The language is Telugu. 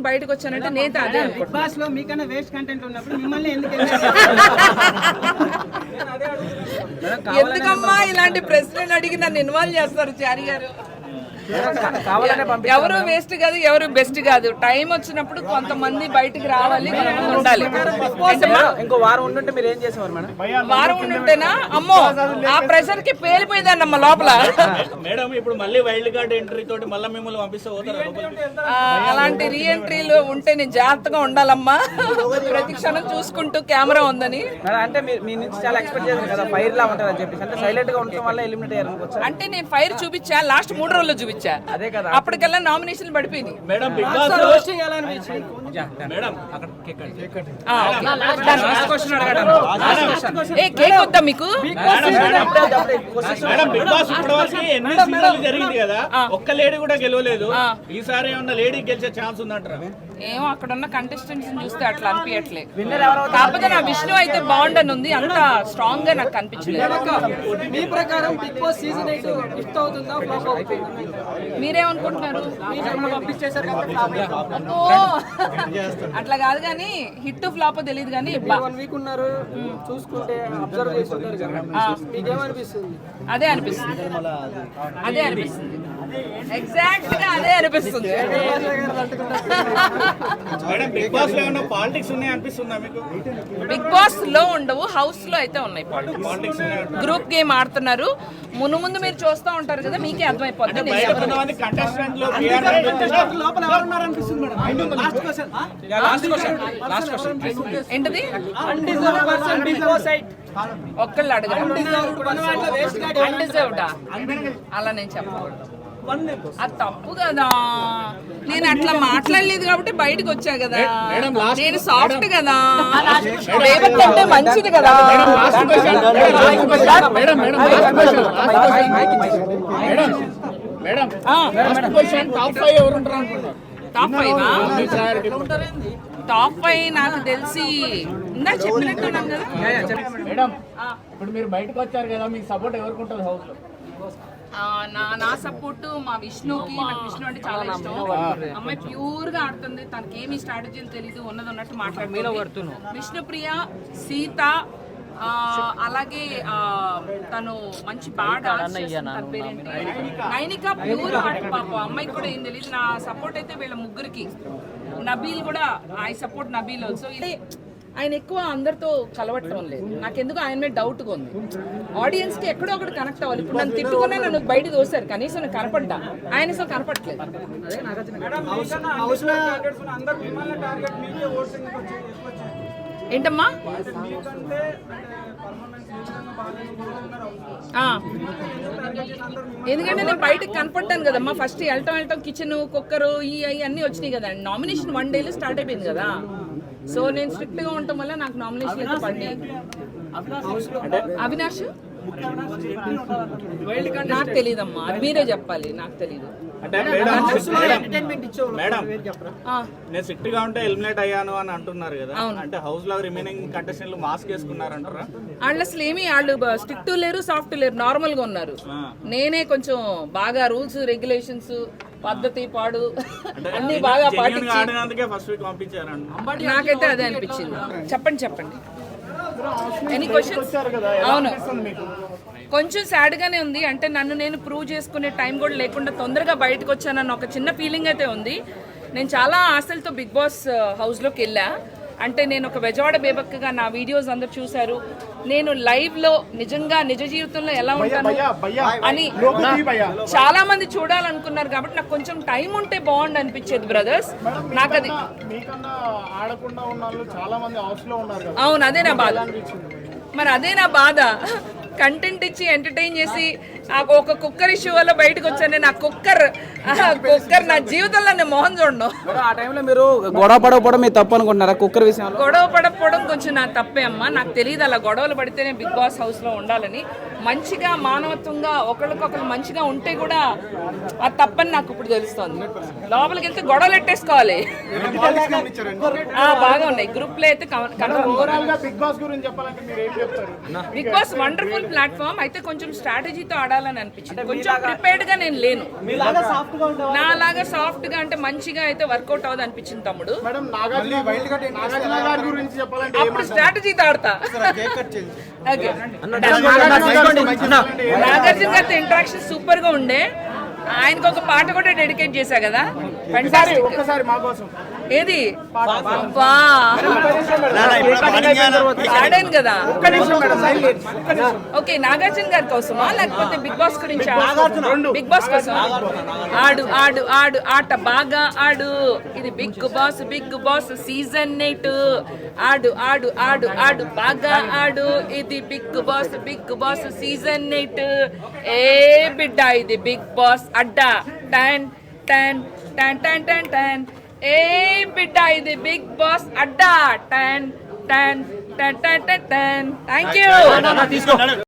చేసుకుని బయటకు వచ్చానంటే నేను అదే అనుకుంటున్నాను బాస్లో మీకన్నా వేస్ట్ కంటెంట్ ఉన్నప్పుడు మిమ్మల్ని ఎందుకు ఎందుకమ్మా ఇలాంటి ప్రశ్నలు అడిగి నన్ను ఇన్వాల్వ్ చేస్తారు చారి గారు? ఎవరు వేస్ట్ కాదు ఎవరు బెస్ట్ కాదు. టైం వచ్చినప్పుడు కొంతమంది బయటికి రావాలి ఉండాలి? ఇంకో వారం ఉండుంటే మీరు ఏం చేసేవారు మేడం? వారం ఉండుంటేనా? అమ్మో ఆ ప్రెషర్కి పేలిపోయిందన్నమ్మ లోపల. మేడం ఇప్పుడు మళ్ళీ వైల్డ్ కార్డ్ ఎంట్రీ తోటి మళ్ళీ మిమ్మల్ని పంపిస్తే అలాంటి రీఎంట్రీలు ఉంటే నేను జాగ్రత్తగా ఉండాలమ్మా. ప్రతి క్షణం చూసుకుంటూ కెమెరా ఉందని. అంటే మీ మీ నుంచి చాలా ఎక్స్పెక్ట్ చేశారు కదా ఫైర్ లా ఉంటుంది అని చెప్పేసి. అంటే సైలెంట్గా ఉండటం వల్ల ఎలిమినేట్ అయ్యారు అంటే నేను ఫైర్ చూపించా లాస్ట్ మూడు రోజుల్లో చూపించా అదే కదా. అప్పటికల్లా నామినేషన్లు పడిపోయినాయి. మేడం బిగ్ బాస్లో మేడం ఆ, ఓకే. లాస్ట్ క్వశ్చన్ అడగండి. ఏ కేక్ వద్దా మీకు? మేడం బిగ్ బాస్ ఇప్పటి వరకు ఎన్ని సీజన్లు జరిగింది కదా. ఒక్క లేడీ కూడా గెలవలేదు. ఈసారి ఏమన్నా లేడీ గెలిచే ఛాన్స్ ఉందంటారా? ఏమో అక్కడ ఉన్న కంటెస్టెంట్స్ చూస్తే అట్లా అనిపించట్లే విన్నర్ ఎవరు కాకపోతే నా విష్ణు అయితే బాగుండని ఉంది అంత స్ట్రాంగ్గా నాకు కనిపించలేదు. మీ ప్రకారం Bigg Boss season eight hit అవుతుందా ఫ్లాప్ అవుతుందా? మీరేమనుకుంటున్నారు! అట్లా కాదు కానీ హిట్ ఫ్లాప్ తెలియదు కానీ వన్ వీక్ ఉన్నారు చూసుకుంటే అబ్జర్వ్ అదే అనిపిస్తుంది. అదే అనిపిస్తుంది. ఎగ్జాక్ట్గా అదే అనిపిస్తుంది. మేడం బిగ్ బాస్లో ఏమన్నా పాలిటిక్స్ ఉన్నాయి అనిపిస్తుందా మీకు? బిగ్ బాస్లో ఉండవు హౌస్లో అయితే ఉన్నాయి పాలిటిక్స్. గ్రూప్ గేమ్ ఆడుతున్నారు. మును ముందు మీరు చూస్తూ ఉంటారు కదా మీకే అర్థమైపోతుంది నేను బయట చెప్పను. కొంతమంది కంటెస్టెంట్లో PR అనిపిస్తుందా? లోపల ఎవరున్నారు అనిపిస్తుంది madam? Last question last question last question ఏంటిది? ఒక్కళ్ళు అన్డిజర్వ్డా అలా నేను చెప్పను అది తప్పు కదా. నేను అట్లా మాట్లాడలేదు కాబట్టి బయటకు వచ్చా కదా. నేను సాఫ్ట్ కదా. రేవత్ అంటే మంచిది కదా. Madam madam madam top five ఎవరు ఉంటారు అనుకుంటున్నారు టాప్ ఫైవ్ టాప్ ఫైవ్ నాకు తెలిసి ఇందా కదా. మేడం ఇప్పుడు మీరు బయటకు వచ్చారు కదా మీకు సపోర్ట్ ఎవరికి ఉంటుంది హౌస్లో? నా నా సపోర్ట్ మా విష్ణుకి నాకు విష్ణు అంటే చాలా ఇష్టం. అమ్మాయి ప్యూర్గా ఆడుతుంది. తనకి ఏమి స్ట్రాటజీలు తెలీదు ఉన్నది ఉన్నట్టు మాట్లాడుతుంది. విష్ణుప్రియ సీత ఆ, అలాగే ఆ, తను మంచి బాగా నైనిక. ప్యూర్ ఆర్ట్ పాప. అమ్మాయికి కూడా ఏం తెలియదు నా సపోర్ట్ అయితే వీళ్ళ ముగ్గురికి. నబీల్ కూడా ఐ సపోర్ట్ నబీల్ ఆల్సో ఇదే ఆయన ఎక్కువ అందరితో కలవటం లేదు. నాకెందుకు ఆయన మీద డౌట్గా ఉంది. ఆడియన్స్కి ఎక్కడో ఒకటి కనెక్ట్ అవ్వాలి. ఇప్పుడు నన్ను తిట్టుకున్నా నన్ను బయట దోశారు కనీసం నేను కనపడ్డా. ఆయన అసలు కనపడట్లేదు. ఏంటమ్మా. ఎందుకంటే నేను బయటకు కనపడ్డాను కదమ్మా. ఫస్ట్ వెళ్ళటం వెళ్ళటం కిచెన్ కుక్కరు ఈ అవి అన్నీ వచ్చినాయి కదా. నామినేషన్ వన్ డేలో స్టార్ట్ అయిపోయింది కదా. సో నేను స్ట్రిక్ట్గా ఉండటం వల్ల నాకు నామినేషన్ అయితే అవినాష్? నాకు తెలియదమ్మా అది మీరే చెప్పాలి. నాకు తెలియదు అంటే మేడం మేడం ఎంటర్టైన్మెంట్ ఇచ్చేవాళ్ళు. మేడం ఆ, నేను స్ట్రిక్ట్గా ఉంటే ఎలిమినేట్ అయ్యాను అని అంటున్నారు కదా. అంటే హౌస్లో రిమైనింగ్ కంటెస్టెంట్లు మాస్క్ వేసుకున్నారంటారా? వాళ్ళు అసలు ఏమి వాళ్ళు స్ట్రిక్ట్ లేరు సాఫ్ట్ లేరు నార్మల్గా ఉన్నారు. నేనే కొంచెం బాగా రూల్స్ రెగ్యులేషన్స్ పద్ధతి పాడు అన్ని బాగా జెన్యున్గా పాటించి ఆడినందుకే ఫస్ట్ వీక్ పంపించారండి. నాకైతే అదే అనిపించింది. చెప్పండి చెప్పండి. ఎనీ క్వశ్చన్స్ అవును. కొంచెం sad గానే ఉంది. అంటే నన్ను నేను ప్రూవ్ చేసుకునే టైం కూడా లేకుండా తొందరగా బయటకు వచ్చానన్న ఒక చిన్న ఫీలింగ్ అయితే ఉంది. నేను చాలా ఆశలతో బిగ్ బాస్ హౌస్లోకి వెళ్ళా. అంటే నేను ఒక బెజవాడ బేబక్కగా నా వీడియోస్ అందరు చూశారు. నేను లైవ్లో నిజంగా నిజ జీవితంలో ఎలా ఉంటాను అని చాలా మంది చూడాలనుకున్నారు కాబట్టి నాకు కొంచెం టైం ఉంటే బాగుండు అనిపించేది బ్రదర్స్ నాకు అది అవును అదే నా బాధ. మరి అదే నా బాధ. కంటెంట్ ఇచ్చి ఎంటర్టైన్ చేసి ఆ ఒక కుక్కర్ ఇష్యూ వల్ల బయటకు వచ్చాను. నేను ఆ కుక్కర్ ఆ కుక్కర్ నా జీవితంలో నేను మోహన్ చూడను. ఆ టైంలో మీరు గొడవ పడకపోవడం మీ తప్పు అనుకుంటున్నారా? కుక్కర్ విషయంలో? గొడవ పడకపోవడం కొంచెం నా తప్పే అమ్మా. నాకు తెలియదు అలా గొడవలు పడితేనే బిగ్ బాస్ హౌస్లో ఉండాలని. మంచిగా మానవత్వంగా ఒకరికొకరు మంచిగా ఉంటే కూడా అది తప్పని నాకు ఇప్పుడు తెలుస్తోంది. లోపలికి వెళ్తే గొడవలు ఎట్టేసుకోవాలి. ఆ, బాగా ఉన్నాయి. గ్రూప్లో అయితే కన- కనపడుతుంది. ఓవరాల్గా బిగ్ బాస్ గురించి చెప్పాలంటే మీరు ఏం చెప్తారు? Bigg Boss wonderful platform. అయితే కొంచెం స్ట్రాటజీతో ఆడాలని అనిపించింది. కొంచెం ప్రిపేర్డ్గా నేను లేను. నా లాగా సాఫ్ట్గా అంటే మంచిగా అయితే వర్కౌట్ అవ్వదు అనిపించింది తమ్ముడు. మేడం నాగార్జున నాగార్జున గారి గురించి చెప్పాలంటే అప్పుడు Okay. ఏమంటారు? నాగార్జున గారితో ఇంటరాక్షన్ సూపర్గా ఉండే. ఆయనకు ఒక పాట కూడా డెడికేట్ చేశా కదా? ఒకసారి Fantastic. ఒక్కసారి మా కోసం. ఏది. పాడాను కదా. ఓకే నాగార్జున గారి కోసమా? లేకపోతే బిగ్ బాస్ గురించి బిగ్ బాస్ కోసం ఆడు ఆడు ఆడు ఆట బాగా ఆడు. ఇది Bigg Boss Bigg Boss season eight. ఆడు ఆడు ఆడు ఆడు బాగా ఆడు. ఇది Bigg Boss Bigg Boss season eight. ఏ బిడ్డ ఇది బిగ్ బాస్ అడ్డా. టన్ టన్ టన్ టన్ టన్ టన్. ఏ బిడ్డ ఇది బిగ్ బాస్ అడ్డా. టన్ టన్ టన్ టన్ టన్ థ్యాంక్ యూ